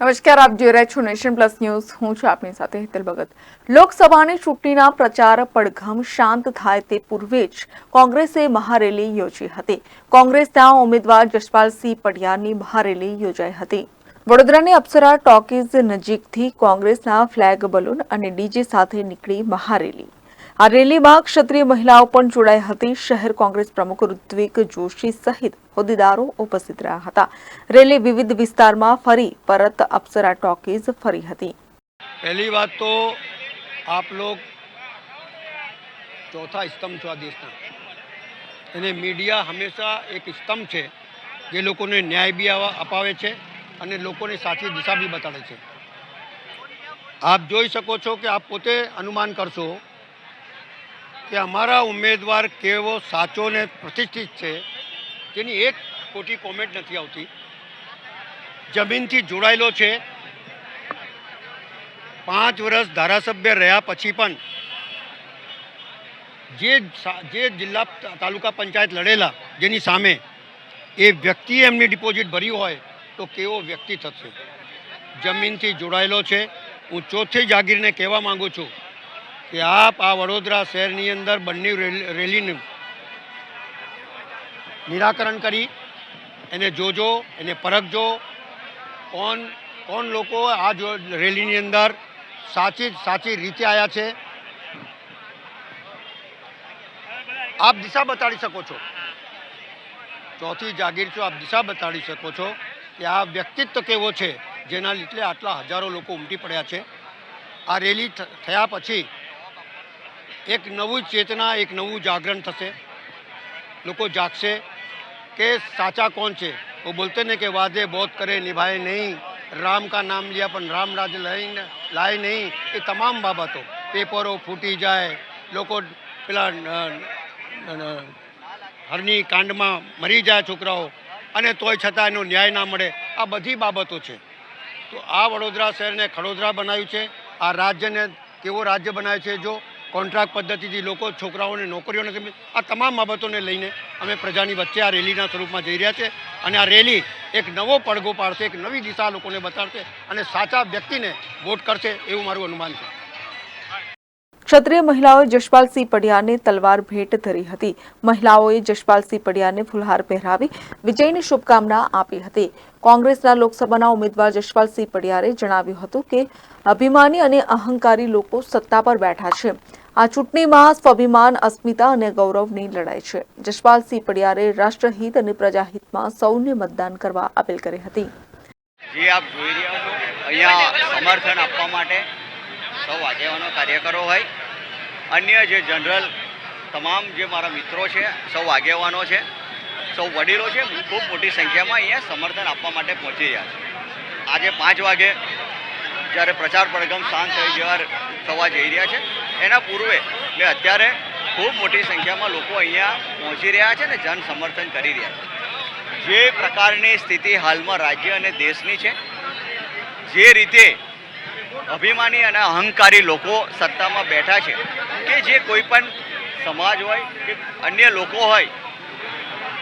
નમસ્કાર, આપ જોઈ રહ્યા છો નેશન પ્લસ ન્યૂઝ. હું છું આપની સાથે હેતલ ભગત. લોકસભાની ચૂંટણીના પ્રચાર પડઘમ શાંત થાય તે પૂર્વે જ કોંગ્રેસે મહારેલી યોજી હતી. કોંગ્રેસના ઉમેદવાર જસપાલસિંહ પડિયારની મહારેલી યોજાઈ હતી. વડોદરાની અપ્સરા ટોકીઝ નજીકથી કોંગ્રેસના ફ્લેગ બલૂન અને ડીજે સાથે નીકળી મહારેલી. આ રેલીમાં ક્ષત્રિય મહિલાઓ પણ જોડાઈ હતી. શહેર કોંગ્રેસ પ્રમુખ ઋત્વિક જોશી સહિત હોદ્દેદારો ઉપસ્થિત રહ્યા હતા. રેલી વિવિધ વિસ્તારમાં ફરી પરત અપ્સરા ટોકીઝ ફરી હતી. પહેલી વાત તો આપ લોગ ચોથા સ્તંભ છો આ દેશના. અને મીડિયા હંમેશા એક સ્તંભ છે. જે લોકોને ન્યાય બી અપાવે છે અને લોકોને સાચી દિશા બી બતાડે છે. આપ જોઈ શકો છો કે આપ પોતે અનુમાન કરશો કે અમારા ઉમેદવાર કેવો સાચો ને પ્રતિષ્ઠિત છે તેની એક ખોટી કોમેન્ટ નથી આવતી. જમીનથી જોડાયેલો છે. પાંચ વર્ષ ધારાસભ્ય રહ્યા પછી પણ જે જે જિલ્લા તાલુકા પંચાયત લડેલા, જેની સામે એ વ્યક્તિએ એમની ડિપોઝિટ ભરી હોય, તો કેવો વ્યક્તિ થશે? જમીનથી જોડાયેલો છે. હું ચોથી જાગીરને કહેવા માંગુ છું કે આપ આ વડોદરા શહેરની અંદર બંને રેલ- રેલીનું નિરાકરણ કરી, એને જોજો, એને પરખજો. કોણ કોણ લોકો આ જો રેલીની અંદર સાચી સાચી રીતે આવ્યા છે? આપ દિશા બતાડી શકો છો? ચોથી જાગીર છો, આપ દિશા બતાડી શકો છો કે આ વ્યક્તિત્વ કેવો છે, જેના લીધે આટલા હજારો લોકો ઉમટી પડ્યા છે. આ રેલી થયા પછી એક નવું ચેતના એક નવું જાગરણ થશે લોકો જાગશે કે સાચા કોણ છે वो बोलते ने कि वादे बहुत करे निभाए नहीं राम का नाम लिया પણ રામ રાજ લઈને લાય નહીં એ તમામ બાબતો પેપરો ફૂટી જાય લોકો પેલા અ, અ, હરની કાંડમાં મરી જાય છોકરાઓ અને તોય છતાં એનો ન્યાય ના મળે આ બધી બાબતો છે તો આ વડોદરા શહેરને ખડોદરા બનાવ્યું છે આ રાજ્યને કેવો રાજ્ય બનાવ્યું છે જો કોન્ટ્રાક્ટ પદ્ધતિથી લોકો છોકરાઓને નોકરીઓ નથી. આ તમામ બાબતોને લઈને અમે પ્રજાની વચ્ચે આ રેલીના સ્વરૂપમાં જઈ રહ્યા છે. અને આ રેલી એક નવો પડઘો પાડશે, એક નવી દિશા લોકોને બતાડશે અને સાચા વ્યક્તિને વોટ કરશે એવું મારું અનુમાન છે. ક્ષત્રિય મહિલાઓએ જશપાલસિંહ પડિયાને તલવાર ભેટ ધરી હતી. મહિલાઓએ જશપાલસિંહ પડિયાને ફુલહાર પહેરાવી વિજયની શુભકામના આપી હતી. કોંગ્રેસના લોકસભાના ઉમેદવાર જશપાલસિંહ પડિયારે જણાવ્યું હતું કે, અભિમાની અને અહંકારી લોકો સત્તા પર બેઠા છે. આ ચૂંટણીમાં સ્વાભિમાન, અસ્મિતા અને ગૌરવની લડાઈ છે. જશપાલસિંહ પડિયારે રાષ્ટ્રહિત અને પ્રજાહિતમાં સૌને મતદાન કરવા અપીલ કરી હતી. જે, આપ જોઈ રહ્યા અહીંયા સમર્થન આપવા માટે સૌ આગેવાનો, કાર્યકરો હોય. અન્ય જે જનરલ, તમામ જે મારા મિત્રો છે, સૌ આગેવાનો છે, સૌ વડીલો છે, ખૂબ મોટી સંખ્યામાં અહીંયા સમર્થન આપવા માટે પહોંચી રહ્યા છે. આજે પાંચ વાગે જ્યારે પ્રચાર પડગમ શાંત થઈ જવા થવા જઈ રહ્યા છે. એના પૂર્વે એટલે અત્યારે ખૂબ મોટી સંખ્યામાં લોકો અહીંયા પહોંચી રહ્યા છે ને જન સમર્થન કરી રહ્યા છે. જે પ્રકારની સ્થિતિ હાલમાં રાજ્ય અને દેશની છે, જે રીતે અભિમાની અને અહંકારી લોકો સત્તામાં બેઠા છે, કે જે કોઈ પણ સમાજ હોય કે અન્ય લોકો હોય,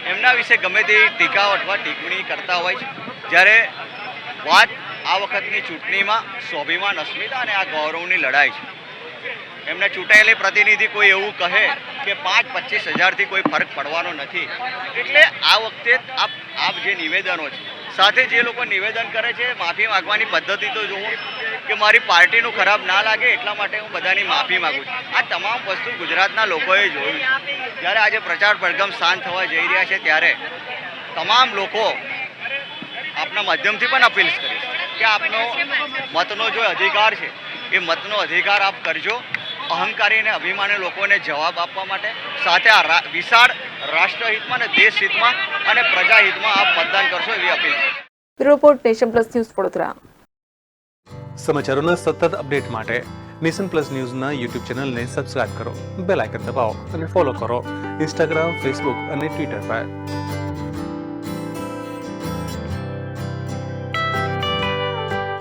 એમના વિશે ગમે તે ટીકાઓ અથવા ટિપ્પણી કરતા હોય છે. જ્યારે વાત આ વખતની ચૂંટણીમાં સ્વાભિમાન અસ્મિતા અને આ ગૌરવની લડાઈ છે. એમને ચૂંટાયેલી પ્રતિનિધિ કોઈ એવું કહે કે પાંચ પચીસ હજારથી કોઈ ફરક પડવાનો નથી. એટલે આ વખતે આપ આપ જે નિવેદનો છે, સાથે જે લોકો નિવેદન કરે છે, માફી માગવાની પદ્ધતિ તો જોઉં કે મારી પાર્ટીનું ખરાબ ના લાગે એટલા માટે હું બધાની માફી માગું છું. આ તમામ વસ્તુ ગુજરાતના લોકોએ જોયું જ્યારે આજે પ્રચાર પડઘમ શાંત થવા જઈ રહ્યા છે, ત્યારે તમામ લોકો આપના માધ્યમથી પણ અપીલ કરીશ કે આપનો મતનો જો અધિકાર છે, એ મતનો અધિકાર આપ કરજો. અહંકારી અને અભિમાની લોકોને જવાબ આપવા માટે સાથે આ રા- વિશાળ રાષ્ટ્રહિતમાં અને દેશહિતમાં અને પ્રજાહિતમાં આપ મતદાન કરશો એવી અપીલ છે. Report nation plus news Vadodara. સમાચારોના સતત અપડેટ માટે નેશન પ્લસ ન્યૂઝના યુટ્યુબ ચેનલને સબસ્ક્રાઇબ કરો બેલ આઇકન દબાવો અને ફોલો કરો. ઇન્સ્ટાગ્રામ ફેસબુક અને ટ્વિટર પર.